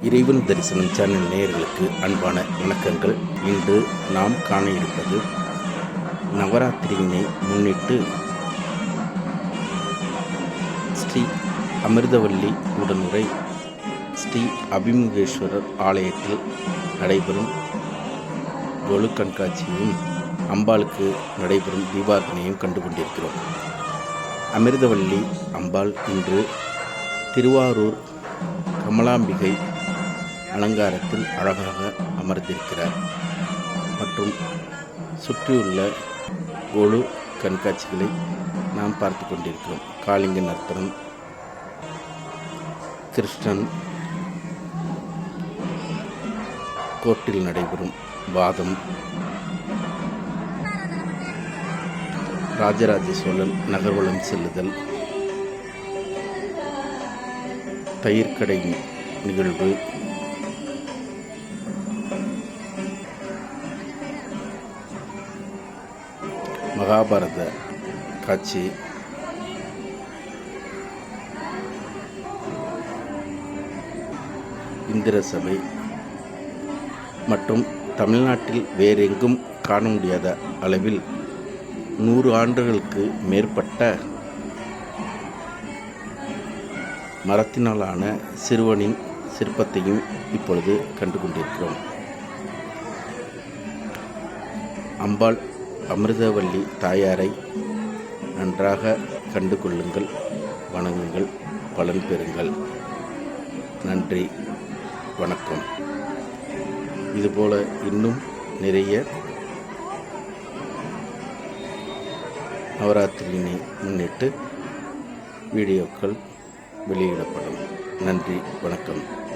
இறைவன் தரிசனம் சேனல் நேயர்களுக்கு அன்பான வணக்கங்கள். இன்று நாம் காண இருப்பது நவராத்திரியினை முன்னிட்டு ஸ்ரீ அமிர்தவல்லி உடனுரை ஸ்ரீ அபிமுகேஸ்வரர் ஆலயத்தில் நடைபெறும் கொலு கண்காட்சியையும் அம்பாளுக்கு நடைபெறும் தீபார்த்தனையும் கண்டு கொண்டிருக்கிறோம் அமிர்தவல்லி அம்பாள் இன்று திருவாரூர் கமலாம்பிகை அலங்காரத்தில் அழகாக அமர்ந்திருக்கிறார். மற்றும் சுற்றியுள்ள கொலு கண்காட்சிகளை நாம் பார்த்து கொண்டிருக்கிறோம். காளிங்க நர்த்தனம் கிருஷ்ணன் கோர்ட்டில் நடைபெறும் வாதம் ராஜராஜ சோழன் நகர்வலம் செல்லுதல் தயிர்க்கடை நிகழ்வு மகாபாரத காட்சி. இந்திர சபை மற்றும் தமிழ்நாட்டில் வேறெங்கும் காண முடியாத அளவில் நூறு ஆண்டுகளுக்கு மேற்பட்ட மரத்தினாலான சிறுவனின் சிற்பத்தையும் இப்பொழுது கண்டு கொண்டிருக்கிறோம். அம்பாள் அமிர்தவல்லி தாயாரை நன்றாக கண்டு கொள்ளுங்கள் வணங்குங்கள் பலன் பெறுங்கள். நன்றி வணக்கம். இதுபோல இன்னும் நிறைய நவராத்திரியினை முன்னிட்டு வீடியோக்கள் வெளியிடப்படும். நன்றி வணக்கம்.